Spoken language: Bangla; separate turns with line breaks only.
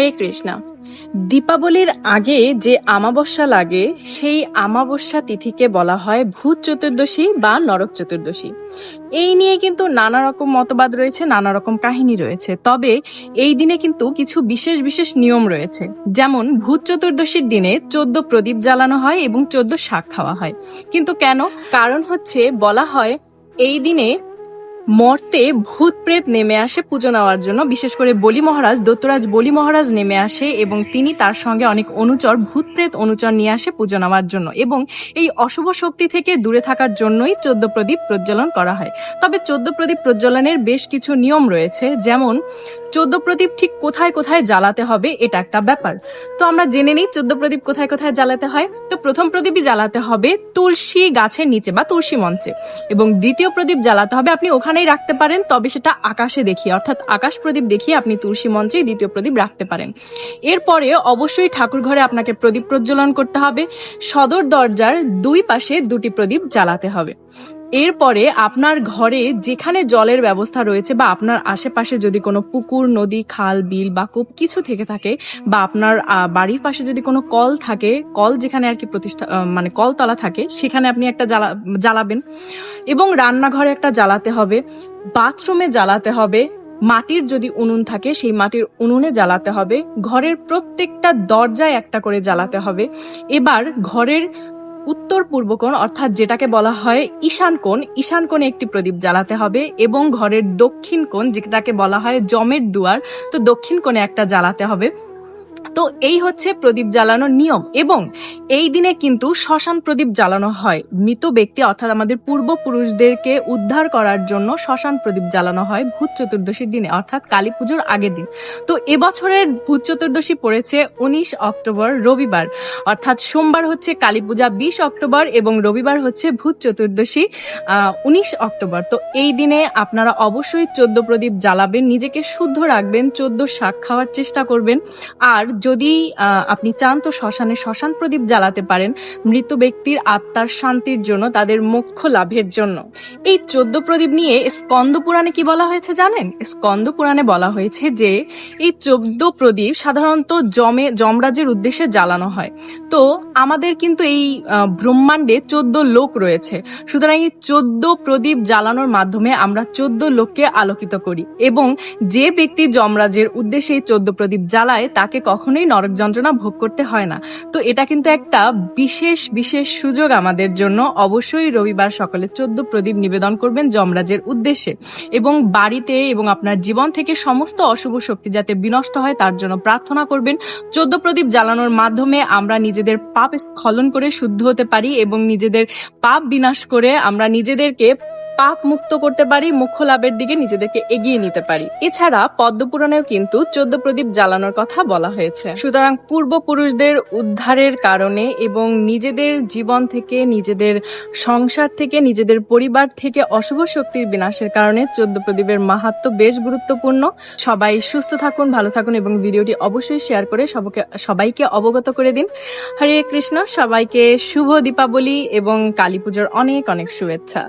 হরে কৃষ্ণা। দীপাবলির আগে যে আমাবস্যা লাগে, সেই আমাবস্যা তিথিকে বলা হয় ভূত চতুর্দশী বা নরক চতুর্দশী। এই নিয়ে কিন্তু নানা রকম মতবাদ রয়েছে, নানা রকম কাহিনী রয়েছে। তবে এই দিনে কিন্তু কিছু বিশেষ বিশেষ নিয়ম রয়েছে। যেমন ভূত চতুর্দশীর দিনে চোদ্দ প্রদীপ জ্বালানো হয় এবং চোদ্দ শাক খাওয়া হয়। কিন্তু কেন? কারণ হচ্ছে বলা হয়, এই দিনে মর্তে ভূত প্রেত নেমে আসে পুজো নেওয়ার জন্য। বিশেষ করে বলি মহারাজ, দত্তরাজ বলি মহারাজ নেমে আসে এবং তিনি তার সঙ্গে অনেক অনুচর ভূত প্রেত অনুচর নিয়ে আসে পুজো নেওয়ার জন্য এবং এই অশুভ শক্তি থেকে দূরে থাকার জন্যই চোদ্দ প্রদীপ প্রজ্বলন করা হয়। তবে চোদ্দ প্রদীপ প্রজ্বলনের বেশ কিছু নিয়ম রয়েছে, যেমন চোদ্দ প্রদীপ ঠিক কোথায় কোথায় জ্বালাতে হবে এটা একটা ব্যাপার। তো আমরা জেনে নিই চোদ্দ প্রদীপ কোথায় কোথায় জ্বালাতে হয়। তো প্রথম প্রদীপই জ্বালাতে হবে তুলসী গাছের নিচে বা তুলসী মঞ্চে এবং দ্বিতীয় প্রদীপ জ্বালাতে হবে আপনি ওখানেই রাখতে পারেন, তবে সেটা আকাশে দেখিয়ে, অর্থাৎ আকাশ প্রদীপ দেখিয়ে আপনি তুলসী মঞ্চে দ্বিতীয় প্রদীপ রাখতে পারেন। এরপরে অবশ্যই ঠাকুর ঘরে আপনাকে প্রদীপ প্রজ্বলন করতে হবে। সদর দরজার দুই পাশে দুটি প্রদীপ জ্বালাতে হবে। এরপরে আপনার ঘরে যেখানে জলের ব্যবস্থা রয়েছে বা আপনার আশেপাশে যদি কোনো পুকুর, নদী, খাল, বিল বা কূপ কিছু থেকে থাকে বা আপনার বাড়ির পাশে যদি কোনো কল থাকে, কল যেখানে আর কি প্রতিষ্ঠা মানে কলতলা থাকে, সেখানে আপনি একটা জ্বালা, জ্বালাবেন এবং রান্নাঘরে একটা জ্বালাতে হবে, বাথরুমে জ্বালাতে হবে, মাটির যদি উনুন থাকে, সেই মাটির উনুনে জ্বালাতে হবে, ঘরের প্রত্যেকটা দরজায় একটা করে জ্বালাতে হবে। এবার ঘরের উত্তর পূর্ব কোণ, অর্থাৎ যেটাকে বলা হয় ঈশান কোণ, ঈশান কোণে একটি প্রদীপ জ্বালাতে হবে এবং ঘরের দক্ষিণ কোণ, যেটাকে বলা হয় জমের দুয়ার, তো দক্ষিণ কোণে একটা জ্বালাতে হবে। তো এই হচ্ছে প্রদীপ জ্বালানোর নিয়ম এবং এই দিনে কিন্তু শ্মশান প্রদীপ জ্বালানো হয়। মৃত ব্যক্তি অর্থাৎ আমাদের পূর্বপুরুষদেরকে উদ্ধার করার জন্য শ্মশান প্রদীপ জ্বালানো হয় ভূত চতুর্দশীর দিনে, অর্থাৎ কালী পুজোর আগের দিন। তো এবছরের ভূত চতুর্দশী পড়েছে উনিশ অক্টোবর, রবিবার। অর্থাৎ সোমবার হচ্ছে কালী পূজা বিশ অক্টোবর এবং রবিবার হচ্ছে ভূত চতুর্দশী উনিশ অক্টোবর। তো এই দিনে আপনারা অবশ্যই চোদ্দ প্রদীপ জ্বালাবেন, নিজেকে শুদ্ধ রাখবেন, চোদ্দ শাক খাওয়ার চেষ্টা করবেন। আর যদি আপনি চান তো শ্মশানে শ্মশান প্রদীপ জ্বালাতে পারেন মৃত ব্যক্তির আত্মার শান্তির জন্য, তাদের মোক্ষ লাভের জন্য। এই চোদ্দ প্রদীপ নিয়ে স্কন্দ পুরাণে কি বলা হয়েছে জানেন? স্কন্দ পুরাণে বলা হয়েছে যে, এই চোদ্দ প্রদীপ সাধারণত জমে, যমরাজের উদ্দেশ্যে জ্বালানো হয়। তো আমাদের কিন্তু এই ব্রহ্মাণ্ডে চোদ্দ লোক রয়েছে। সুতরাং এই চোদ্দ প্রদীপ জ্বালানোর মাধ্যমে আমরা চোদ্দ লোককে আলোকিত করি। এবং যে ব্যক্তি যমরাজের উদ্দেশ্যে চোদ্দ প্রদীপ জ্বালায়, তাকে কখনোই নরক যন্ত্রণা ভোগ করতে হয় না। তো এটা কিন্তু একটা বিশেষ বিশেষ সুযোগ আমাদের জন্য। অবশ্যই রবিবার সকালে চোদ্দ প্রদীপ নিবেদন করবেন যমরাজের উদ্দেশ্যে। এবং বাড়িতে এবং আপনার জীবন থেকে সমস্ত অশুভ শক্তি যাতে বিনষ্ট হয়, তার জন্য প্রার্থনা করবেন। চোদ্দ প্রদীপ জ্বালানোর মাধ্যমে আমরা নিজেদের পাপ স্খলন করে শুদ্ধ হতে পারি এবং নিজেদের পাপ বিনাশ করে আমরা নিজেদেরকে পাপ মুক্ত করতে পারি, মুখ্য লাভের দিকে নিজেদেরকে এগিয়ে নিতে পারি। এছাড়া পদ্মপুরাণেও কিন্তু চোদ্দ প্রদীপ জ্বালানোর কথা বলা হয়েছে। সুতরাং পূর্বপুরুষদের উদ্ধারের কারণে এবং নিজেদের জীবন থেকে, নিজেদের সংসার থেকে, নিজেদের পরিবার থেকে অশুভ শক্তির বিনাশের কারণে চোদ্দ প্রদীপের মাহাত্ম বেশ গুরুত্বপূর্ণ। সবাই সুস্থ থাকুন, ভালো থাকুন এবং ভিডিওটি অবশ্যই শেয়ার করে সবকে সবাইকে অবগত করে দিন। হরে কৃষ্ণ, সবাইকে শুভ দীপাবলি এবং কালী পুজোর অনেক অনেক শুভেচ্ছা।